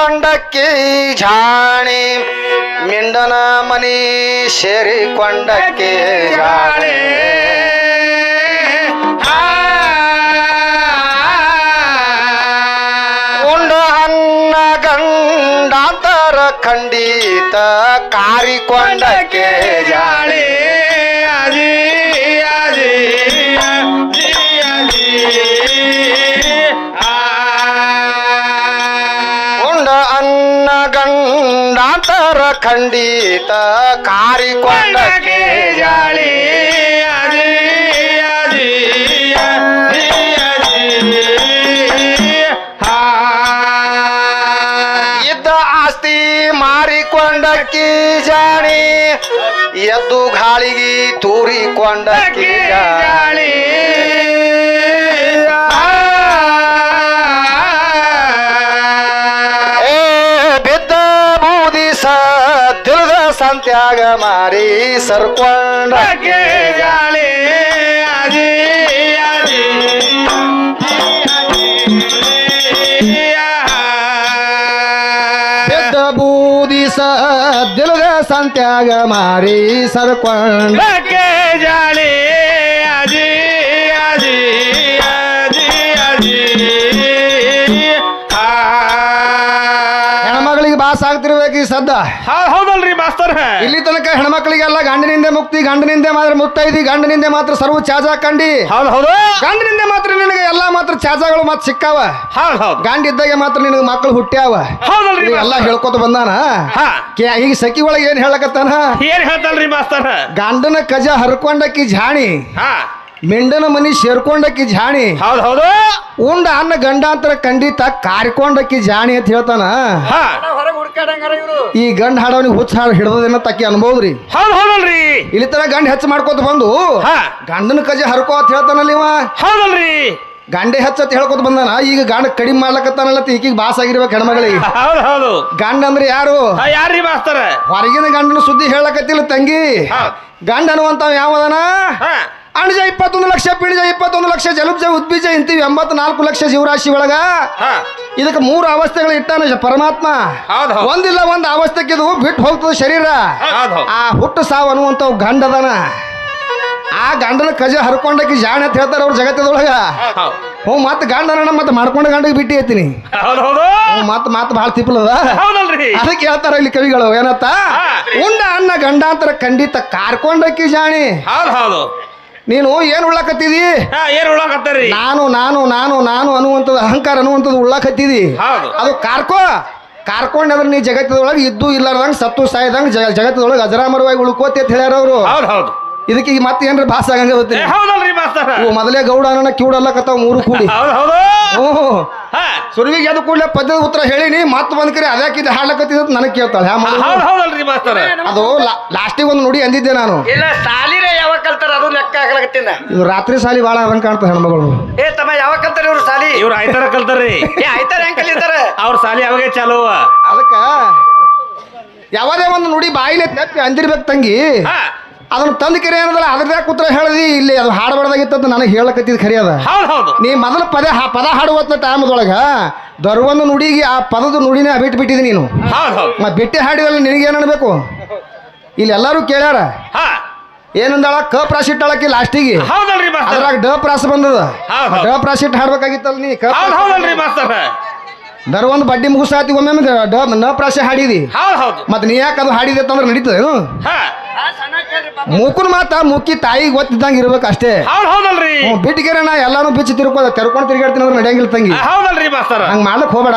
ಸೇರ್ಕೊಂಡಕ್ಕಿ ಜಾಣಿ ಮಿಂಡನ ಮನಿ ಸೇರಿಕೊಂಡಕ್ಕಿ ಜಾಣಿ ಉಂಡ ಅನ್ನ ಗಂಡಾಂತರ ಖಂಡಿತ ಕಾರಿಕೊಂಡಕ್ಕೆ ಜಾಣಿ ಖಂಡಿತ ಕಾರಿಕೊಂಡ ಕೇಜಾಳಿ ಇದ್ದ ಆಸ್ತಿ ಎದ್ದು ಗಾಳಿಗೆ ತೂರಿಕೊಂಡ ಜಾಳಿ. ಸಂತ್ಯಾಗ ಮಾರಿ ಸರ್ಕೊಂಡಕ್ಕೆ ಅಜಿ ಬಿದ್ದ ಬೂದಿ ಸದ್ದಿಲ್ದ ಸಂತ್ಯಾಗ ಮಾರಿ ಸರ್ಕೊಂಡ. ಜಾಳಿ ಅಜಿ ಅಜಿ ಅಜಿ ಅಜಿ ಹೆಣ್ಮಗಳಿಗೆ ಬಾಸ್ ಆಗ್ತಿರ್ಬೇಕು ಈ ಸದ್ದ. ಹೌದಲ್ರಿ ಮಾಸ್ತರ್ ಇಲ್ಲಿ ತನಕ ಹೆಣ್ಮಕ್ಳಿಗೆಲ್ಲ ಗಂಡನಿಂದ ಮುಕ್ತಿ ಗಂಡನಿಂದ ಮಾತ್ರ ಮುತ್ತೈದಿ ಗಂಡನಿಂದ ಮಾತ್ರ ಸರ್ವ ಚಾಜಾ ಕಂಡಿ. ಹೌದು ಹೌದು. ಗಂಡನಿಂದ ಮಾತ್ರ ನಿನಗೆ ಎಲ್ಲಾ ಮಾತ್ರ ಚಾಜಾಗಳು ಮಾತ್ರ ಸಿಕ್ಕಾವ. ಹೌದು ಹೌದು. ಗಂಡ ಇದ್ದಾಗ ಮಾತ್ರ ನಿನಗೆ ಮಕ್ಕಳು ಹುಟ್ಟ್ಯಾವ. ಹೌದಲ್ರಿ ಎಲ್ಲ ಹೇಳ್ಕೊತ ಬಂದಾನ? ಈಗ ಸಖಿ ಒಳಗೆ ಏನ್ ಹೇಳಕತ್ತಾನ? ಏನ್ ಹೇಳ್ತಲ್ರಿ ಮಾಸ್ತರ್ ಗಂಡನ ಕಜ ಹರ್ಕೊಂಡಕ್ಕಿ ಜಾಣಿ ಹಾ. ಮೆಂಡನ ಮನಿ ಸೇರ್ಕೊಂಡಕ್ಕಿ ಜಾಣಿ ಹೌದು ಹೌದು. ಉಂಡ ಅನ್ನ ಗಂಡಾಂತರ ಖಂಡಿತ ಕಾರಿಕೊಂಡಕ್ಕಿ ಜಾಣಿ ಅಂತ ಹೇಳ್ತಾನ. ಹಾ. ಈ ಗಂಡ ಹಾಡವನಿಗೆ ಹುಚ್ಚ ಹಾಡು ಹಿಡ್ದದೇನ ತಕ್ಕಿ ಅನ್ಬೋದ್ರಿ? ಹೌದು ಹೌದಲ್ರಿ. ಇಲ್ಲಿ ತರ ಗಂಡ ಹೆಚ್ಚು ಮಾಡ್ಕೋತ ಬಂದು ಹಾ. ಗಂಡನ ಕಜೆ ಹರ್ಕೋ ಅಂತ ಹೇಳ್ತಾನಲ್ಲ ಇವ? ಹೌದಲ್ರಿ. ಗಂಡೆ ಹಚ್ಚತ್ ಹೇಳ್ಕೊತ ಬಂದಾನ ಈಗ ಗಂಡ ಕಡಿಮೆ ಮಾಡ್ಲಕತ್ತಾನಲ್ಲ ಈಕಿಗೆ ಬಾಸ್ ಆಗಿರ್ಬೇಕು ಹೆಣ್ಮಗಳಿಗೆ. ಹೌದು ಹೌದು. ಗಂಡ ಅಂದ್ರೆ ಯಾರು? ಯಾರಿ ಯಾರ್ರಿ ಮಾಸ್ತರ್? ಹೊರಗಿನ ಗಂಡನ ಸುದ್ದಿ ಹೇಳಕತ್ತಿಲ್ಲ ತಂಗಿ. ಗಂಡ ಅನ್ನುವಂತ ಯಾವದನ? ಹಾ. ಅಣಜ ಇಪ್ಪತ್ತೊಂದು ಲಕ್ಷ ಪಿಣಿಜ ಇಪ್ಪತ್ತೊಂದು ಲಕ್ಷ ಜಲುಬ್ಜ ಉದ್ಬೀಜ ಇಂತೀವಿ ಎಂಬತ್ನಾಲ್ಕು ಲಕ್ಷ ಜೀವರಾಶಿ ಒಳಗ. ಇದಕ್ಕೆ ಮೂರು ಅವಸ್ಥೆಗಳು ಇಟ್ಟಾನ ಪರಮಾತ್ಮ. ಒಂದಿಲ್ಲ ಒಂದು ಅವಸ್ಥೆಗೆ ಇದು ಬಿಟ್ಟು ಹೋಗ್ತದೆ ಶರೀರ. ಆ ಹುಟ್ಟು ಸಾವು ಅನ್ನುವಂತ ಗಂಡದನ. ಆ ಗಂಡನ ಕಜ ಹರ್ಕೊಂಡಕ್ಕೆ ಜಾಣ ಅಂತ ಹೇಳ್ತಾರೆ ಅವ್ರ ಜಗತ್ತದೊಳಗ. ಹ್ಞೂ ಮತ್ತೆ ಗಂಡನ ಮತ್ತೆ ಮಾಡ್ಕೊಂಡ ಗಂಡಿಗೆ ಬಿಟ್ಟು ಹ್ಞೂ ಮತ್ತೆ ಮತ್ತೆ ಭಾಳ ತಿಪ್ಪಲದ. ಅದಕ್ಕೆ ಹೇಳ್ತಾರ ಇಲ್ಲಿ ಕವಿಗಳು ಏನತ್ತ. ಉಂಡ ಅನ್ನ ಗಂಡಾಂತರ ಖಂಡಿತ ಕಾರ್ಕೊಂಡಕ್ಕಿ ಜಾಣಿ. ನೀನು ಏನು ಉಳ್ಳಾಕತ್ತಿದಿ? ಹಾ ಏನ್ ನಾನು ನಾನು ನಾನು ನಾನು ಅನ್ನುವಂಥದ್ದು ಅಹಂಕಾರ ಅನ್ನುವಂಥದ್ದು ಉಳ್ಳಾಕತ್ತಿದಿ. ಹೌದು. ಅದು ಕಾರ್ಕೋ. ಕಾರ್ಕೊಂಡ್ರೆ ನೀ ಜಗತ್ತದೊಳಗೆ ಇದ್ದು ಇಲ್ಲಾರ್ದಂಗೆ ಸತ್ತು ಸಾಯ್ದಂಗೆ ಜಗ ಜಗತ್ತದೊಳಗೆ ಅಜರಾಮರವಾಗಿ ಉಳ್ಕೋತಿ ಅಂತ ಹೇಳ್ಯಾರ ಅವರು. ಹೌದು ಹೌದು. ಇದಕ್ಕೆ ಈಗ ಮತ್ತೆ ಏನ್ರ ಭಾಸ ಆಗಂಗ ಗೊತ್ತಿಲ್ಲ. ಹೌದಲ್ರಿ ಮಾಸ್ತರ. ಮೊದಲೇ ಗೌಡ ಅನ್ನೋ ಕಿವುಡಲ್ಲಕತ್ತಾವ ಮೂರು ಕೂಡಿ. ಹೌದು ಹೌದು. ಸುರುವಿಗೆ ಅದು ಕೂಡಲೇ ಪದ್ಯದ ಉತ್ತರ ಹೇಳಿನಿ ಮತ್ತೆ ಬಂದ್ ಕರೆ ಅದ್ಯಾಕಿದ್ದು ಹಾಡ್ಲಕತ್ತಿದ್ ನನಗೆ ಕೇಳ್ತಾಳೆ. ಹ್ಯಾ ಮಾಡೋದು? ಹೌದು ಹೌದಲ್ರಿ ಮಾಸ್ತರ್. ಅದು ಲಾಸ್ಟಿಗೆ ಒಂದು ನುಡಿ ಅಂದಿದ್ದೆ ನಾನು. ಇಲ್ಲ ಸಾಲಿರೇ ಯಾವಾಗ ಕಲ್ತಾರ ಅದು ಲೆಕ್ಕ ಹಾಕ್ಲಾಕತ್ತೀನಿ? ರಾತ್ರಿ ಸಾಲಿ ಭಾಳ ಅದಂಗೆ ಕಾಣ್ತದೆ ಹೆಣ್ಮಗಳು. ಏ ತಮ್ಮ ಯಾವಾಗ ಕಲ್ತಾರ ಇವ್ರು ಸಾಲಿ? ಇವ್ರು ಆಯ್ತಾರ ಕಲ್ತಾರ್ರಿ. ಏ ಆಯ್ತಾರ ಹೆಂಗ್ ಕಲಿತಾರ? ಅವ್ರ ಸಾಲಿ ಚಾಲು. ಅದಕ್ಕ ಯಾವದೇ ಒಂದು ನುಡಿ ಬಾಯಿಲೆ ತಪ್ಪಿ ಅಂದಿರ್ಬೇಕು ತಂಗಿ. ಹಾ. ಅದನ್ನ ತಂದ ಕೆರೆ ಏನದಲ್ಲ ಅದ್ರದೇ ಕೂತ್ರ ಹೇಳ್ದಿ ಇಲ್ಲಿ ಅದು ಹಾಡಬಾರ್ದಾಗಿತ್ತಂತ ನನಗೆ ಹೇಳಕತ್ತಿದ್ ಖರಿ ಅದ. ಹೌದು ಹೌದು. ನೀ ಮೊದಲ ಪದ ಹಾ- ಪದ ಹಾಡುವತ್ತ ಟೈಮ್ದೊಳಗ ದರ್ವೊಂದು ನುಡಿಗೆ ಆ ಪದದ ನುಡಿನೇ ಬಿಟ್ಟು ಬಿಟ್ಟಿದಿ ನೀನು. ಹೌದು ಹೌದು. ಮತ್ತೆ ಬಿಟ್ಟೆ ಹಾಡಿವಲ್ಲ ನಿನಗೆ ಅನ್ಬೇಕು? ಇಲ್ಲಿ ಎಲ್ಲರೂ ಕೇಳ್ಯಾರ? ಏನಂದಾಳ? ಕ ಪ್ರಾಸಿಟ್ಟಾಳಕ್ಕೆ ಲಾಸ್ಟಿಗೆ. ಹೌದಲ್ರಿ ಅದ್ರಾಗ ಡ ಪ್ರಾಸ ಬಂದದ. ಇಟ್ಟು ಡ ಪ್ರಾಸಿಟ್ ಹಾಡ್ಬೇಕಾಗಿತ್ತಲ್ಲ ನೀ ಕ ಹೌದು ಹೌದಲ್ರಿ ಮಾಸ್ತರ್. ದರ್ ಒಂದು ಬಡ್ಡಿ ಮುಗಿಸಾತಿ ಒಮ್ಮೆ ನ ಪ್ರಾಸೆ ಹಾಡಿದಿ. ಹೌದು ಹೌದು. ಮತ್ತೆ ನೀ ಯಾಕೆ ಅದು ಹಾಡಿದೆ ಅಂತಂದ್ರೆ ನಡೀತದೇನು ಹಾ. ಮೂಕುನ್ ಮಾತ ಮುಕ್ಕಿ ತಾಯಿ ಗೊತ್ತಿದ್ದಂಗೆ ಇರ್ಬೇಕು ಅಷ್ಟೇ. ಹೌದು ಹೌದಲ್ರಿ. ಬಿಟ್ಟಿಗೆರೆ ನಾ ಎಲ್ಲಾನು ಬಿಚ್ಚಿ ತಿರ್ಕೋದ ತೆರ್ಕೊಂಡು ತಿರ್ಗಾಡ್ತೀನಿ ಅಂದ್ರೆ ನಡೆಯಂಗಿಲ್ಲ ತಂಗಿ. ಹೌದಲ್ರಿ ಮಾಡಕ್ ಹೋಗಬೇಡ ಮಾಡ್ಲಕ್ ಹೋಗ್ಬೇಡ.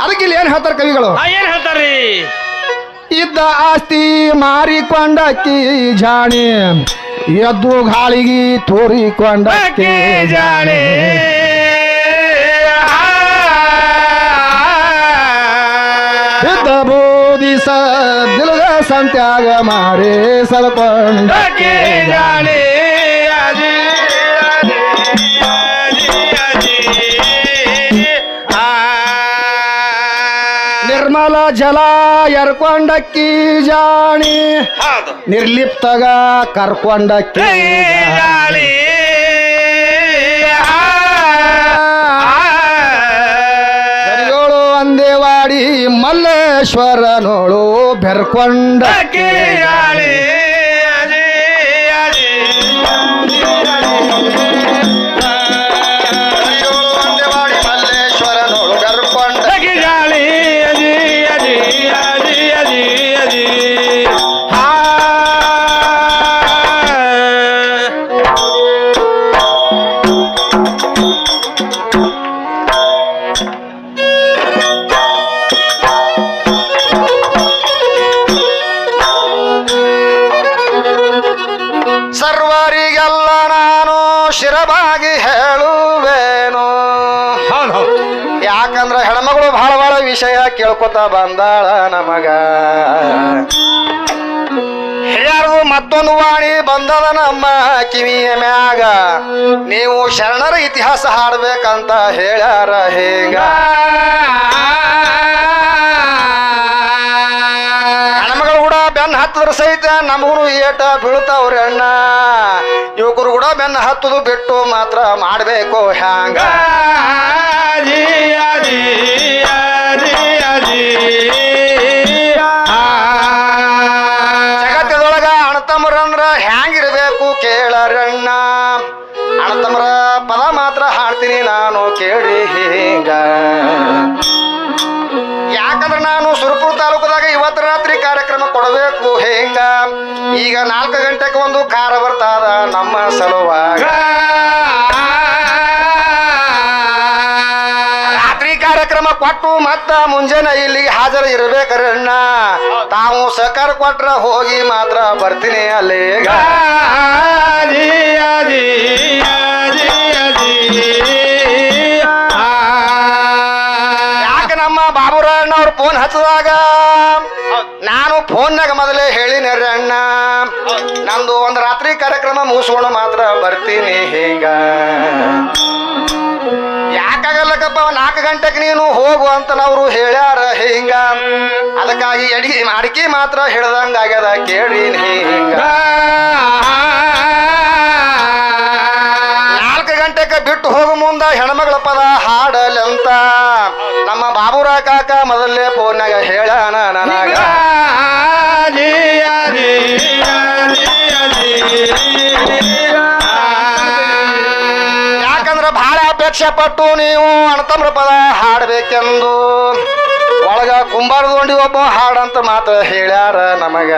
ಅದಕ್ಕೆ ಇಲ್ಲಿ ಏನ್ ಹೇಳ್ತಾರ ಕವಿಗಳು? ಹಾ ಏನ್ ಹೇಳ್ತಾರ್ರಿ? ಇದ್ದ ಆಸ್ತಿ ಮಾರಿಕೊಂಡಕ್ಕಿ ಜಾಣಿ. ಎದ್ದು ಗಾಳಿಗೆ ತೋರಿಕೊಂಡಕ್ಕಿ ಜಾಣಿ. ಬೋಧಿಸ ದಿಲದ ಸಂತ್ಯಾಗ ಮಾರಿ ಸ್ವಲ್ಪ. ನಿರ್ಮಲ ಜಲ ಎರ್ಕೊಂಡಕ್ಕಿ ಜಾಣಿ. ನಿರ್ಲಿಪ್ತಗ ಕರ್ಕೊಂಡಕ್ಕಿ ಜಾಣಿ. ಮಲ್ಲೇಶ್ವರನೋಳು ಬೆರ್ಕೊಂಡ ವಿಷಯ ಬಂದಾಳ ನಮಗ. ಹಿರಿಯರದು ಮತ್ತೊಂದು ವಾಣಿ ಬಂದದ ನಮ್ಮ ಕಿವಿಯ ಮ್ಯಾಗ. ನೀವು ಶರಣರ ಇತಿಹಾಸ ಹಾಡ್ಬೇಕಂತ ಹೇಳ್ಯಾರ ಹೇಗ. ಕೂಡ ಬೆನ್ನ ಹತ್ತದ್ರ ಸಹಿತ ನಮಗೂ ಏಟ ಬೀಳ್ತಾವ್ರಿ ಅಣ್ಣ. ಯುವಕರು ಕೂಡ ಬೆನ್ನ ಹತ್ತದು ಬಿಟ್ಟು ಮಾತ್ರ ಮಾಡಬೇಕು ಹ್ಯಾಂಗ. ಜಗತ್ತದೊಳಗ ಅಣ್ಣತಮ್ಮರಂದ್ರ ಹ್ಯಾಂಗಿರ್ಬೇಕು ಕೇಳರಣ್ಣ. ಅಣ್ಣತಮ್ಮರ ಪದ ಮಾತ್ರ ಹಾಡ್ತೀನಿ ನಾನು ಕೇಳಿ ಹೀಗ. ಯಾಕಂದ್ರೆ ನಾನು ಸುರಪುರ ತಾಲೂಕದಾಗ ಇವತ್ತು ರಾತ್ರಿ ಕಾರ್ಯಕ್ರಮ ಕೊಡಬೇಕು ಹೆಂಗ. ಈಗ ನಾಲ್ಕು ಗಂಟೆಗೆ ಒಂದು ಕಾರ ಬರ್ತಾದ ನಮ್ಮ ಸಲುವಾಗ. ಕೊಟ್ಟು ಮತ್ತ ಮುಂಜಾನೆ ಇಲ್ಲಿಗೆ ಹಾಜರ ಇರ್ಬೇಕರಣ್ಣ. ತಾವು ಸಹಕಾರ ಕೊಟ್ರ ಹೋಗಿ ಮಾತ್ರ ಬರ್ತೀನಿ ಅಲ್ಲೇ. ಯಾಕ ನಮ್ಮ ಬಾಬುರಣ್ಣ ಅವ್ರ ಫೋನ್ ಹಚ್ಚದಾಗ ನಾನು ಫೋನ್ನಾಗ ಮೊದಲೇ ಹೇಳಿನ ರೀ ಅಣ್ಣ. ನಂದು ಒಂದು ರಾತ್ರಿ ಕಾರ್ಯಕ್ರಮ ಮುಗಿಸ್ಕೊಂಡು ಮಾತ್ರ ಬರ್ತೀನಿ ಹಿಂಗ ಯಾಕಾಗಲ್ಲಕ್ಕಪ್ಪ ನಾಲ್ಕು ಗಂಟೆಗೆ ನೀನು ಹೋಗು ಅಂತ ಅವರು ಹೇಳ್ಯಾರ. ಹಿಂಗ. ಅದಕ್ಕಾಗಿ ಅಡಿಗೆ ಅಡಿಕೆ ಮಾತ್ರ ಹಿಡ್ದಂಗ ಆಗ್ಯದ ಕೇಳಿ ಹಿಂಗ. ನಾಲ್ಕು ಗಂಟೆಗೆ ಬಿಟ್ಟು ಹೋಗು ಮುಂದ ಹೆಣ್ಮಗಳ ಪದ ಹಾಡಲಂತ. ನಮ್ಮ ಬಾಬುರ ಕಾಕ ಮೊದಲೇ ಫೋನ್ಯಾಗ ಹೇಳ ನನಗ. ಅಪೇಕ್ಷೆ ಪಟ್ಟು ನೀವು ಅಣತಮ್ರ ಪದ ಹಾಡ್ಬೇಕೆಂದು. ಒಳಗ ಕುಂಬಾರದೊಂಡಿ ಒಬ್ಬ ಹಾಡಂತ ಮಾತ್ರ ಹೇಳ್ಯಾರ ನಮಗ.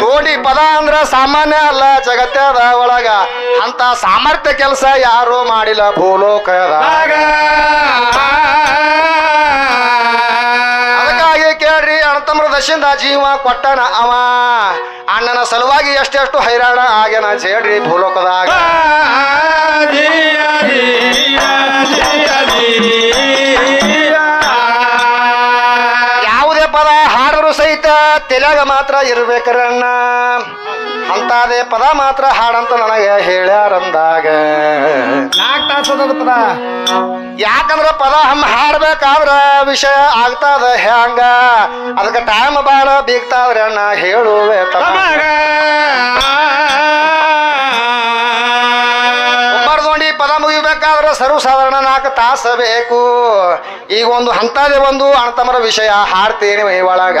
ತೋಡಿ ಪದ ಅಂದ್ರ ಸಾಮಾನ್ಯ ಅಲ್ಲ ಜಗತ್ತದ ಒಳಗ. ಅಂತ ಸಾಮರ್ಥ್ಯ ಕೆಲಸ ಯಾರು ಮಾಡಿಲ್ಲ ಭೂಲೋಕದ. ಅದಕ್ಕಾಗಿ ಕೇಳ್ರಿ ಅಣತಮ್ರ ದಶಿಂದ ಜೀವ ಕೊಟ್ಟನ ಅವ. ಅಣ್ಣನ ಸಲುವಾಗಿ ಎಷ್ಟೆಷ್ಟು ಹೈರಾಣ ಆಗ್ಯಾನ ಜೇಡ್ರಿ ಭೂಲೋಕದಾಗ ಯಾವುದೇ ಪದ ಹಾಡರು ಸಹಿತ ತೆಲೆಗ ಮಾತ್ರ ಇರ್ಬೇಕರಣ್ಣ ಅಂತಾದೇ ಪದ ಮಾತ್ರ ಹಾಡಂತ ನನಗೆ ಹೇಳ್ಯಾರಂದಾಗ ನಾಲ್ಕು ತಾಸದ ಪದ ಯಾಕಂದ್ರ ಪದ ಹಮ್ಮ ಹಾಡ್ಬೇಕಾದ್ರ ವಿಷಯ ಆಗ್ತದ ಹ್ಯಾಂಗ ಅದಕ್ಕೆ ಟೈಮ್ ಬಾಳ ಬೀಗ್ತಾವ್ರೆ ಅಣ್ಣ ಹೇಳುವೆ ತಮಗ ಪದ ಮುಗಿಬೇಕಾದ್ರೆ ಸರ್ವಸಾಧಾರಣ ನಾಲ್ಕು ತಾಸ ಬೇಕು ಈಗ ಒಂದು ಹಂತದೇ ಒಂದು ಅಣ್ತಮರ ವಿಷಯ ಹಾಡ್ತೀನಿ ಒಳಗ